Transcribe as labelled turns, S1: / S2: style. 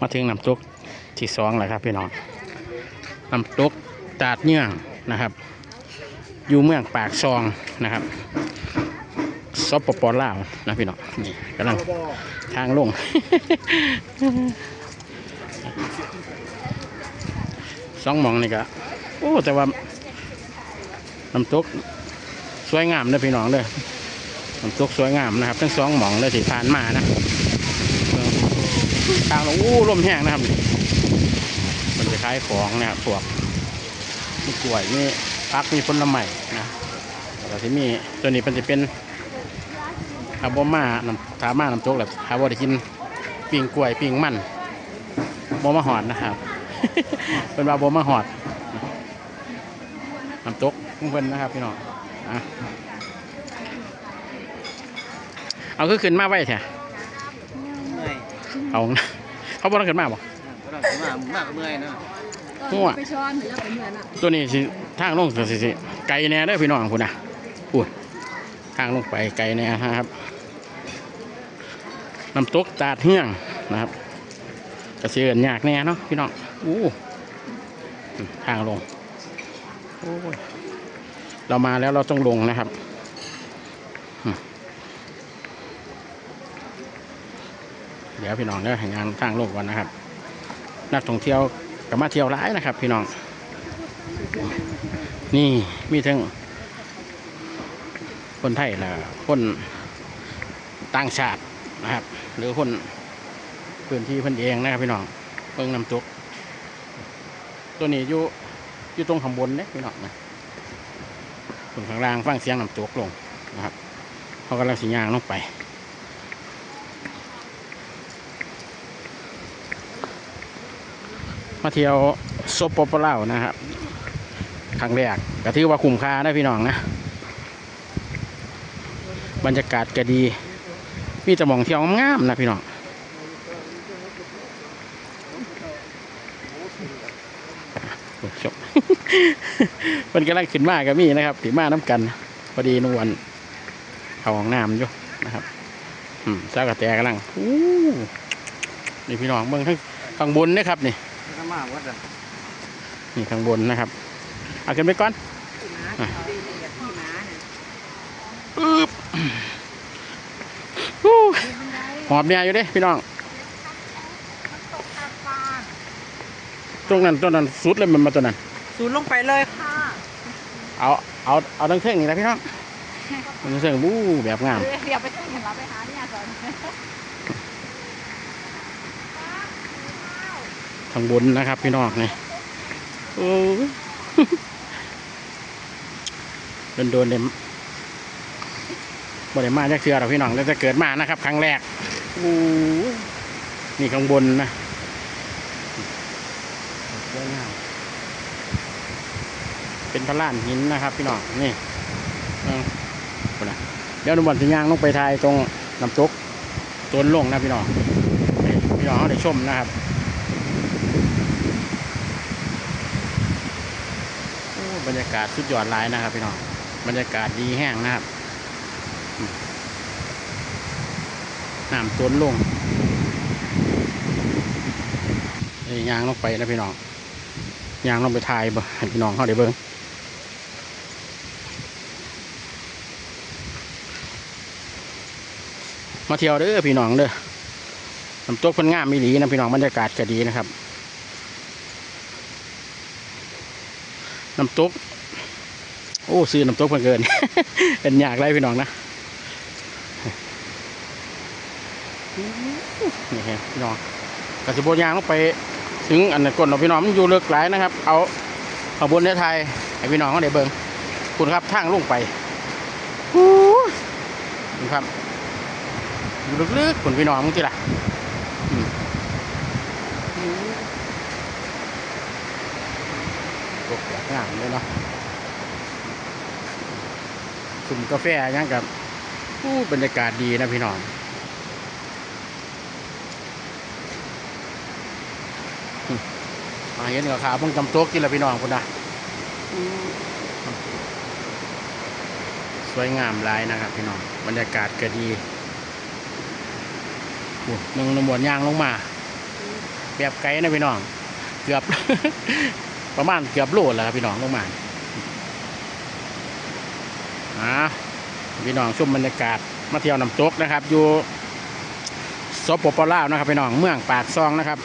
S1: มาถึงน้ำตกที่สองแล้วครับพี่น้องน้ำตกตาดเนื่องนะครับ อยู่เมืองปากซองนะครับซอปปลาวนะพี่น้องนี่กำลังทางลงสองหมองนี่ก็โอ้แต่ว่าน้ำตกสวยงามเลยพี่น้องเลยน้ำตกสวยงามนะครับ ทั้งสองหมองเลยที่ผ่านมานะ ทางลงอู้ลมแห้งนะครับ มันจะคล้ายของนะครับพวกมีกล้วยมีพักมีผลไม้นะแล้วที่มีตัวนี้มันจะเป็นคาบอมาน้ำถามาน้ำตกแหละคาบอได้กินปิ้งกล้วยปิ้งมันบ่มาหอดนะครับ เป็นว่าบ่มาหอดน้ำตกของเพิ่นนะครับพี่น้องเอาคือขึ้นมาไว้แท้
S2: เมื่อย
S1: เอา เขาบ่ต้องขึ้นมาบ่
S2: ก็ต้องมามากเมื่อยนะ
S1: มั่ว
S3: ไปช้อนเหมือนแล้วเป็นเหมือนอะ
S1: ตัวนี้สิทางลงสิสิไกลแน่เด้อพี่น้องคุณนะพูดทางลงไปไกลแน่นะครับน้ำตกตาดเฮืองนะครับกระเสือนยากแน่เนาะพี่น้องอู้ทางลงโอ้ยเรามาแล้วเราต้องลงนะครับอืม เดี๋ยวพี่น้องเด้อให้งงานทางโลงก่อนนะครับ นักท่องเที่ยวกับมาเที่ยวร้ายนะครับ พี่น้อง นี่มีทั้งคนไทยและคนต่างชาตินะครับ หรือคนพื้นที่เพิ่นเองนะครับพี่น้องเบิ่งน้ำตกตัวนี้อยู่อยู่ตรงข้างบนเนี่ยพี่น้องนะส่วนข้างล่างฟังเสียงน้ำตกลงนะครับเขากำลังสีย่างลงไป มาเที่ยวโซปปลาวนะครับครั้งแรกก็ถือว่าคุ้มค่านะพี่น้องนะบรรยากาศก็ดี มีแต่หมองเที่ยวงามๆนะพี่น้องจบมันกำลังขึ้นมากับมีนะครับถือมาน้ำกัน พอดีนวันเข้าห้องน้ำอยู่นะครับ อืมเจ้ากระแตกำลังอู้นี่พี่น้องเมืองทั้งข้างบนนะครับนี่
S2: ก็มาวัดอะ
S1: นี่ข้างบนนะครับ เอาขึ้นไปก่อน
S3: ม้าดีๆกับพี่ม้าเนี่ย
S1: อึ๊บฮู้หอบเนี่ยอยู่เด้พี่น้องตรงนั้นตรงนั้นสุดเลยมันมาตัวนั้น
S3: สูนลงไปเลยค่ะ
S1: เอาเอาเอาทั้งเครื่องนี่นะพี่น้องทั้งเครื่องบู้แบบงาม
S3: เดี๋ยวไปเห็นเราไปหาเนี่ยก่อน
S1: ข้างบนนะครับพี่น้องนี่โอ้โดนโดนๆเดมบ่ได้มาจากเทือเราพี่น้องแล้วจะเกิดมานะครับ ครั้งแรกโอ้นี่ข้างบนนะสวยงามเป็นพระลานหินนะครับ พี่น้องนี่เออพุ่นะเดี๋ยวนุ่มบอลสิย่างลงไปทายตรงน้ำตกต้นลงนะพี่น้องให้พี่น้องเขาได้ชมนะครับ โอ้ บรรยากาศสุดยอดหลายนะครับพี่น้องบรรยากาศดีแห้งนะครับน้ำต้นลงนี่ยางลงไปนะพี่น้องยางลงไปทายบ่ให้พี่น้องเขาได้เบิ้งมาเที่ยวเด้อพี่น้องเด้อน้ำตกพันงามมีหลีนะพี่น้องบรรยากาศก็ดีนะครับ น้ำตก โอ้ซื้อน้ำตกมาเกิน เป็นอยากไรพี่น้องนะนี่ฮะพี่น้องกระสิบยางลงไป ถึงอันนั้นก้นของพี่น้องมันอยู่เลือกหลายนะครับ เอาเอาบนในไทยให้พี่น้องเขาได้เบิ่งคุณครับทางลงไปอู้คุณครับอยู่ลึกๆคุณพี่น้องมึงที่ละอืมต กแบบงามเลยเนาะสุ่มกาแฟยังกับอู้บรรยากาศดีนะพี่น้องมาเห็นกับขาเพิ่งจำโต๊ะกินล้วพี่น้องคุณนะสวยงามหลายนะครับพี่น้องบรรยากาศก็ดีนึงนมวนย่างลงมา แบบไกลนะพี่น้อง เกือบ ประมาณเกือบโลแล้วครับพี่น้องลงมาอ่าพี่น้องชมบรรยากาศมาเที่ยวน้ำตกนะครับ อยู่สปปลาวนะครับพี่น้องเมืองปากซองนะครับ